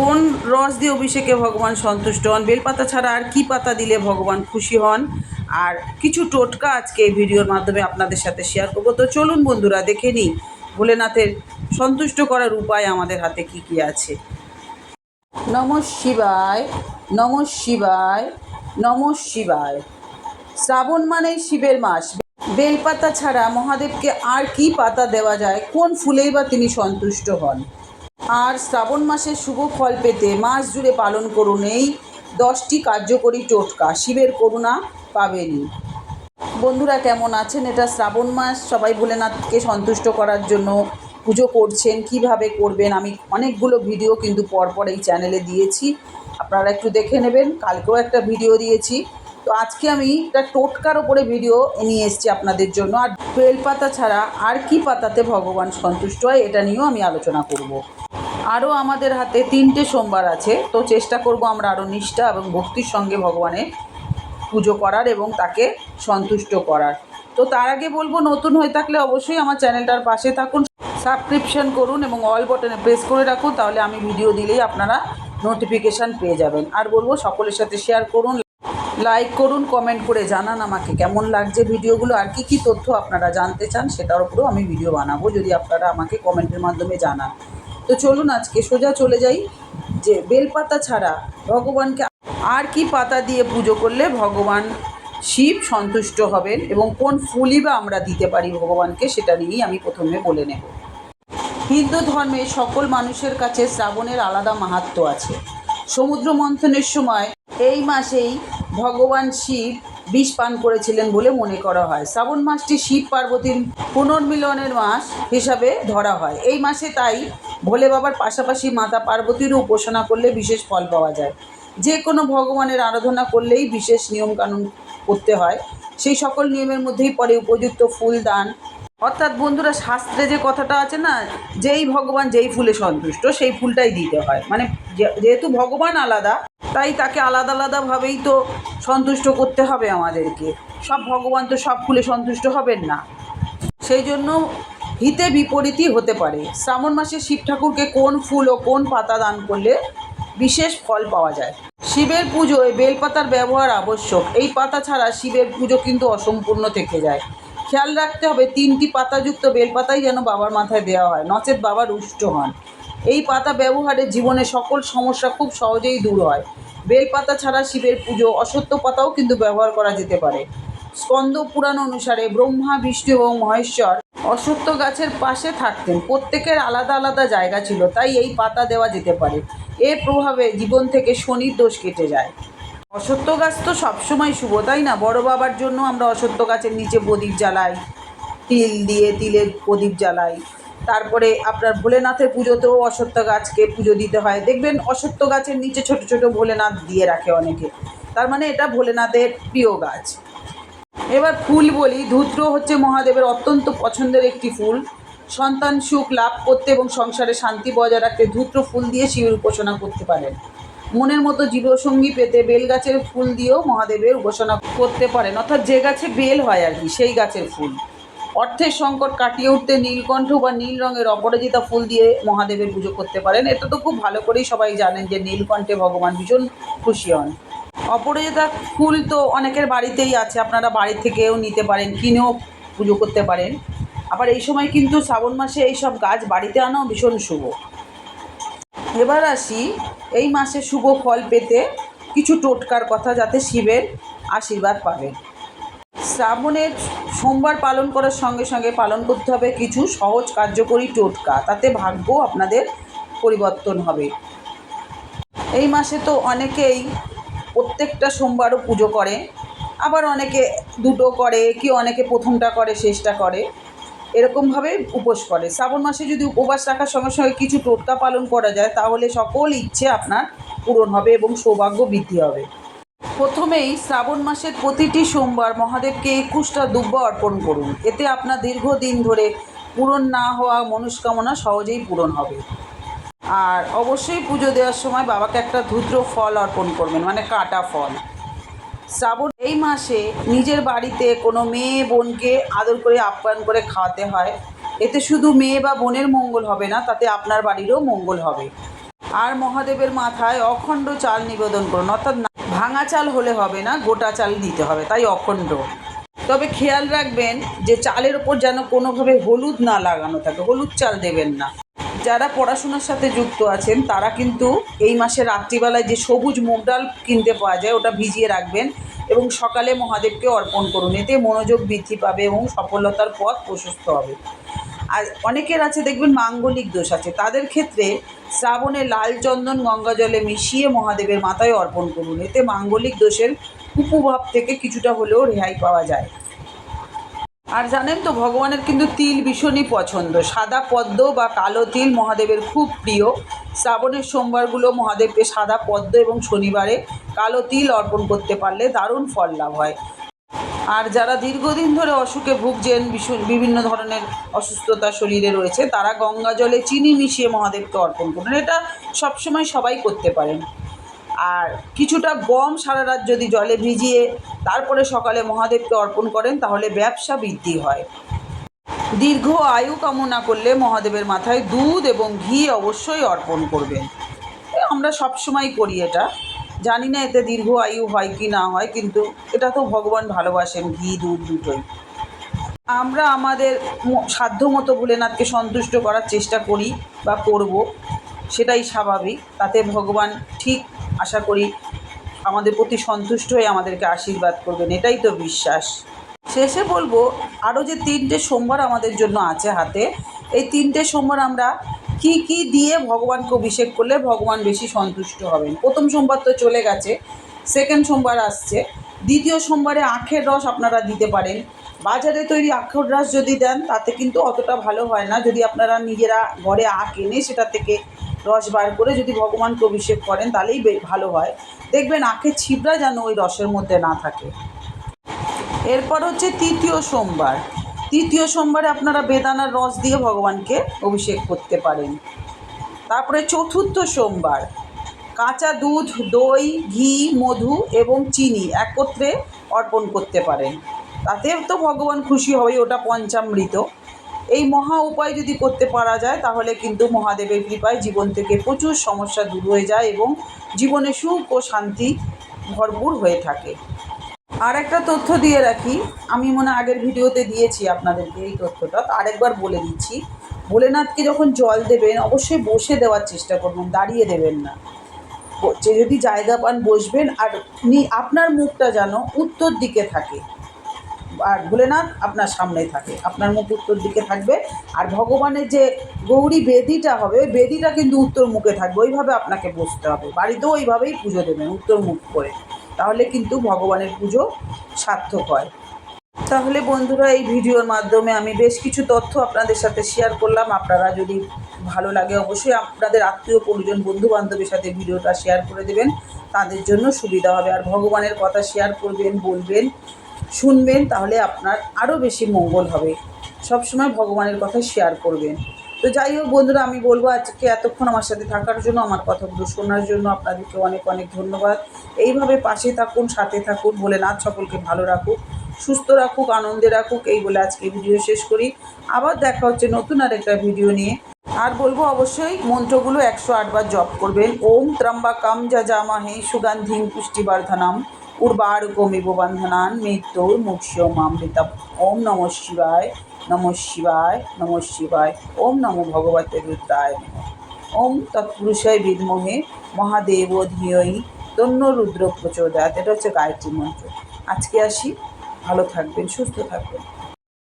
কোন রস দিয়ে অভিষেকে ভগবান সন্তুষ্ট হন? বেলপাতা ছাড়া আর কি পাতা দিলে ভগবান খুশি হন? আর কিছু টোটকা আজকে এই ভিডিওর মাধ্যমে আপনাদের সাথে শেয়ার করব। তো চলুন বন্ধুরা, দেখে নিই ভোলেনাথের সন্তুষ্ট করার উপায় আমাদের হাতে কি কি আছে। নম শিবায় নম শিবায় নম শিবায়। শ্রাবণ মানেই শিবের মাস। বেলপাতা ছাড়া মহাদেবকে আর কি পাতা দেওয়া যায়? কোন ফুলেই বা তিনি সন্তুষ্ট হন? আর শ্রাবণ মাসের শুভ ফল পেতে মাস জুড়ে পালন করুন এই দশটি কার্যকরী টোটকা। শিবের করুণা পাবেনই। বন্ধুরা কেমন আছেন? এটা শ্রাবণ মাস। সবাই ভোলেনাথকে সন্তুষ্ট করার জন্য পুজো করছেন, কীভাবে করবেন? আমি অনেকগুলো ভিডিও কিন্তু পরপর এই চ্যানেলে দিয়েছি। আপনারা একটু দেখে নেবেন। কালকেও একটা ভিডিও দিয়েছি। তো আজকে আমি একটা টোটকার ওপরে ভিডিও নিয়ে এসেছি আপনাদের জন্য। আর বেলপাতা ছাড়া আর কি পাতাতে ভগবান সন্তুষ্ট হয় এটা নিয়েও আমি আলোচনা করব। আরও আমাদের হাতে তিনটে সোমবার আছে, তো চেষ্টা করব আমরা আরও নিষ্ঠা এবং ভক্তির সঙ্গে ভগবানের পুজো করার এবং তাকে সন্তুষ্ট করার। তো তার আগে বলব, নতুন হয়ে থাকলে অবশ্যই আমার চ্যানেলটার পাশে থাকুন, সাবস্ক্রিপশন করুন এবং অল বটনে প্রেস করে রাখুন, তাহলে আমি ভিডিও দিলেই আপনারা নোটিফিকেশান পেয়ে যাবেন। আর বলব, সকলের সাথে শেয়ার করুন লাইক করুন কমেন্ট করে জানান আমাকে কেমন লাগছে ভিডিওগুলো আর কি কি তথ্য আপনারা জানতে চান, সেটার উপরেও আমি ভিডিও বানাবো যদি আপনারা আমাকে কমেন্টের মাধ্যমে জানান। তো চলুন আজকে সোজা চলে যাই, যে বেলপাতা ছাড়া ভগবানকে আর কি পাতা দিয়ে পুজো করলে ভগবান শিব সন্তুষ্ট হবেন এবং কোন ফুলই বা আমরা দিতে পারি ভগবানকে সেটা নিয়েই আমি প্রথমে বলে নেব। হিন্দু ধর্মে সকল মানুষের কাছে শ্রাবণের আলাদা মাহাত্ম্য আছে। সমুদ্র মন্থনের সময় এই মাসেই ভগবান শিব বিষ পান করেছিলেন বলে মনে করা হয়। শ্রাবণ মাসটি শিব পার্বতীর পুনর্মিলনের মাস হিসাবে ধরা হয়। এই মাসে তাই ভোলে বাবার পাশাপাশি মাতা পার্বতীরও উপাসনা করলে বিশেষ ফল পাওয়া যায়। যে কোনো ভগবানের আরাধনা করলেই বিশেষ নিয়মকানুন করতে হয়। সেই সকল নিয়মের মধ্যেই পড়ে উপযুক্ত ফুল দান অর্থাৎ বন্ধুরা, শাস্ত্রে যে কথাটা আছে না, যেই ভগবান যেই ফুলে সন্তুষ্ট, সেই ফুলটাই দিতে হয়। মানে যেহেতু ভগবান আলাদা, তাই তাকে আলাদা আলাদাভাবেই তো সন্তুষ্ট করতে হবে আমাদেরকে। সব ভগবান তো সব ফুলে সন্তুষ্ট হবেন না। সেই জন্য হিতে বিপরীতই হতে পারে। শ্রাবণ মাসে শিব ঠাকুরকে কোন ফুল ও কোন পাতা দান করলে বিশেষ ফল পাওয়া যায়? শিবের পুজোয় বেলপাতার ব্যবহার আবশ্যক। এই পাতা ছাড়া শিবের পুজো কিন্তু অসম্পূর্ণ থেকে যায়। খেয়াল রাখতে হবে, তিনটি পাতাযুক্ত বেলপাতাই যেন বাবার মাথায় দেওয়া হয় নচেত বাবা রুষ্ট হন। এই পাতা ব্যবহারে জীবনে সকল সমস্যা খুব সহজেই দূর হয়। বেলপাতা ছাড়া শিবের পুজো, অসত্য পাতাও কিন্তু ব্যবহার করা যেতে পারে। স্কন্দ পুরাণ অনুসারে ব্রহ্মা, বিষ্ণু এবং মহেশ্বর অশ্বত্থ গাছের পাশে থাকতেন। প্রত্যেকের আলাদা আলাদা জায়গা ছিল, তাই এই পাতা দেওয়া যেতে পারে। এর প্রভাবে জীবন থেকে শনির দোষ কেটে যায়। অশ্বত্থ গাছ তো সবসময় শুভ, তাই না? বড় বাবার জন্য আমরা অশ্বত্থ গাছের নিচে প্রদীপ জ্বালাই। তিল দিয়ে তিলের প্রদীপ জ্বালাই। তারপরে আপনার ভোলেনাথের পুজোতেও অশ্বত্থ গাছকে পুজো দিতে হয়। দেখবেন অশ্বত্থ গাছের নিচে ছোট ছোট ভোলেনাথ দিয়ে রাখে অনেকে। তার মানে এটা ভোলেনাথের প্রিয় গাছ। এবার ফুল বলি, ধূত্র হচ্ছে মহাদেবের অত্যন্ত পছন্দের একটি ফুল। সন্তান সুখ লাভ করতে এবং সংসারে শান্তি বজায় রাখতে ধূত্র ফুল দিয়ে শিবের উপাসনা করতে পারেন। মনের মতো জীবসঙ্গী পেতে বেল গাছের ফুল দিয়েও মহাদেবের উপাসনা করতে পারেন। অর্থাৎ যে গাছে বেল হয় আর কি, সেই গাছের ফুল। অর্থের সংকট কাটিয়ে উঠতে নীলকণ্ঠ বা নীল রঙের অপরাজিতা ফুল দিয়ে মহাদেবের পুজো করতে পারেন। এটা তো খুব ভালো করেই সবাই জানেন যে নীলকণ্ঠে ভগবান ভীষণ খুশি হন। অপরাজিতা ফুল তো অনেকের বাড়িতেই আছে, আপনারা বাড়ি থেকেও নিতে পারেন, কিনেও পুজো করতে পারেন। আবার এই সময় কিন্তু শ্রাবণ মাসে এই সব গাছ বাড়িতে আনাও ভীষণ শুভ। এবার আসি এই মাসে শুভ ফল পেতে কিছু টোটকার কথা যাতে শিবের আশীর্বাদ পাবেন শ্রাবণের সোমবার পালন করার সঙ্গে সঙ্গে পালন করতে হবে কিছু সহজ কার্যকরী টোটকা, তাতে ভাগ্য আপনাদের পরিবর্তন হবে। এই মাসে তো অনেকেই প্রত্যেকটা সোমবারও পুজো করে, আবার অনেকে দুটো করে, কি অনেকে প্রথমটা করে, শেষটা করে। এরকমভাবে উপোস করে। শ্রাবণ মাসে যদি উপবাস রাখার সঙ্গে সঙ্গে কিছু টোটকা পালন করা যায়, তাহলে সকল ইচ্ছে আপনার পূরণ হবে এবং সৌভাগ্য বৃদ্ধি হবে। প্রথমেই শ্রাবণ মাসের প্রতিটি সোমবার মহাদেবকে একুশটা দুব্য অর্পণ করুন। এতে আপনার দীর্ঘদিন ধরে পূরণ না হওয়া মনস্কামনা সহজেই পূরণ হবে। আর অবশ্যই পুজো দেওয়ার সময় বাবাকে একটা ধুদ্র ফল অর্পণ করবেন মানে কাটা ফল। শ্রাবণ এই মাসে নিজের বাড়িতে কোনো মেয়ে বোনকে আদর করে আপ্যায়ন করে খাওয়াতে হয়। এতে শুধু মেয়ে বা বোনের মঙ্গল হবে না, তাতে আপনার বাড়িরও মঙ্গল হবে। আর মহাদেবের মাথায় অখণ্ড চাল নিবেদন করুন, অর্থাৎ ভাঙা চাল হলে হবে না, গোটা চাল দিতে হবে, তাই অখণ্ড। তবে খেয়াল রাখবেন যে চালের ওপর যেন কোনোভাবে হলুদ না লাগানো থাকে, হলুদ চাল দেবেন না। যারা পড়াশোনার সাথে যুক্ত আছেন, তারা কিন্তু এই মাসে রাত্রিবেলায় যে সবুজ মুগ ডাল কিনতে পাওয়া যায়, ওটা ভিজিয়ে রাখবেন এবং সকালে মহাদেবকে অর্পণ করুন। এতে মনোযোগ বৃদ্ধি পাবে এবং সফলতার পথ প্রশস্ত হবে। আর অনেকের আছে, দেখবেন মাঙ্গলিক দোষ আছে। তাদের ক্ষেত্রে শ্রাবণে লাল চন্দন গঙ্গা জলে মিশিয়ে মহাদেবের মাথায় অর্পণ করুন। এতে মাঙ্গলিক দোষের কুপ্রভাব থেকে কিছুটা হলেও রেহাই পাওয়া যায়। আর জানেন তো, ভগবানের কিন্তু তিল ভীষণই পছন্দ। সাদা পদ্ম বা কালো তিল মহাদেবের খুব প্রিয়। শ্রাবণের সোমবারগুলো মহাদেবকে সাদা পদ্ম এবং শনিবারে কালো তিল অর্পণ করতে পারলে দারুণ ফল লাভ হয়। আর যারা দীর্ঘদিন ধরে অসুখে ভুগছেন বিভিন্ন ধরনের অসুস্থতা শরীরে রয়েছে, তারা গঙ্গা জলে চিনি মিশিয়ে মহাদেবকে অর্পণ করুন। এটা সবসময় সবাই করতে পারেন। আর কিছুটা গম সারা রাত যদি জলে ভিজিয়ে তারপরে সকালে মহাদেবকে অর্পণ করেন, তাহলে ব্যবসা বৃদ্ধি হয়। দীর্ঘ আয়ু কামনা করলে মহাদেবের মাথায় দুধ এবং ঘি অবশ্যই অর্পণ করবেন। আমরা সবসময় করি এটা। জানি না এতে দীর্ঘ আয়ু হয় কি না হয়, কিন্তু এটা তো ভগবান ভালোবাসেন, ঘি, দুধ দুটোই। আমরা আমাদের ম- সাধ্যমতো ভোলেনাথকে সন্তুষ্ট করার চেষ্টা করি বা করব, সেটাই স্বাভাবিক। তাতে ভগবান ঠিক আশা করি আমাদের প্রতি সন্তুষ্ট হয়ে আমাদেরকে আশীর্বাদ করবেন, এটাই তো বিশ্বাস। শেষে বলব, আরও যে তিনটে সোমবার আমাদের জন্য আছে হাতে, এই তিনটে সোমবার আমরা কি কি দিয়ে ভগবানকে অভিষেক করলে ভগবান বেশি সন্তুষ্ট হবেন? প্রথম সোমবার তো চলে গেছে, সেকেন্ড সোমবার আসছে, দ্বিতীয় সোমবারে আখের রস আপনারা দিতে পারেন। বাজারে তৈরি আখের রস যদি দেন, তাতে কিন্তু অতটা ভালো হয় না। যদি আপনারা নিজেরা ঘরে আখ এনে সেটা থেকে রস বার করে যদি ভগবানকে অভিষেক করেন, তাহলেই ভালো হয়। দেখবেন আখের ছিবড়া যেন ওই রসের মধ্যে না থাকে। এরপর হচ্ছে তৃতীয় সোমবার। তৃতীয় সোমবারে আপনারা বেদানার রস দিয়ে ভগবানকে অভিষেক করতে পারেন। তারপরে চতুর্থ সোমবার। কাঁচা দুধ, দই, ঘি, মধু এবং চিনি একত্রে অর্পণ করতে পারেন। তাতে তো ভগবান খুশি হবে ওটা পঞ্চামৃত। এই মহা উপায় যদি করতে পারা যায়, তাহলে কিন্তু মহাদেবের কৃপায় জীবন থেকে প্রচুর সমস্যা দূর হয়ে যায় এবং জীবনে সুখ ও শান্তি ভরপুর হয়ে থাকে। আর একটা তথ্য দিয়ে রাখি, আমি মনে আগের ভিডিওতে দিয়েছি আপনাদেরকে এই তথ্যটা আরেকবার বলে দিচ্ছি। ভোলেনাথকে যখন জল দেবেন, অবশ্যই বসে দেওয়ার চেষ্টা করবেন, দাঁড়িয়ে দেবেন না। যে যদি জায়গা পান, বসবেন। আর আপনার মুখটা যেন উত্তর দিকে থাকে। আর ভোলেনাথ আপনার সামনে থাকে, আপনার মুখ উত্তর দিকে থাকবে। আর ভগবানের যে গৌরী বেদিটা হবে, ওই বেদিটা কিন্তু উত্তর মুখে থাকবে, ওইভাবে আপনাকে বসতে হবে। বাড়িতেও ওইভাবেই পুজো দেবেন, উত্তর মুখ করে। তাহলে কিন্তু ভগবানের পুজো সার্থক হয়। তাহলে বন্ধুরা, এই ভিডিওর মাধ্যমে আমি বেশ কিছু তথ্য আপনাদের সাথে শেয়ার করলাম। আপনারা যদি ভালো লাগে, অবশ্যই আপনাদের আত্মীয় পরিজন বন্ধু বান্ধবের সাথে ভিডিওটা শেয়ার করে দেবেন। তাদের জন্য সুবিধা হবে। আর ভগবানের কথা শেয়ার করবেন, বলবেন। শুনবেন, তাহলে আপনার আরও বেশি মঙ্গল হবে। সবসময় ভগবানের কথা শেয়ার করবেন। তো যাই হোক বন্ধুরা, আমি বলব আজকে এতক্ষণ আমার সাথে থাকার জন্য, আমার কথাগুলো শোনার জন্য আপনাদেরকে অনেক অনেক ধন্যবাদ। এইভাবে পাশে থাকুন, সাথে থাকুন বলে নাচ সকলকে ভালো রাখুক, সুস্থ রাখুক, আনন্দে রাখুক, এই বলে আজকে ভিডিও শেষ করি। আবার দেখা হচ্ছে নতুন আর একটা ভিডিও নিয়ে। আর বলব অবশ্যই, মন্ত্রগুলো একশো আটবার জপ করবেন। ওম ত্রম্বাকাম যা জামাহে সুগন্ধিং পুষ্টিবর্ধনাম। উর্বারুকমিব বন্ধনান মৃত্যুর মুখ্যমামৃতম ওম নম শিবায় নম শিবায় নম শিবায় ওম নমো ভগবতে রুদ্রায় ওম তৎপুরুষয় বিদ্মহে মহাদেব ধিয়ই তন্য রুদ্র প্রচোদয়াত এটা হচ্ছে গায়ত্রী মন্ত্র। আজকে আসি। ভালো থাকবেন, সুস্থ থাকবেন।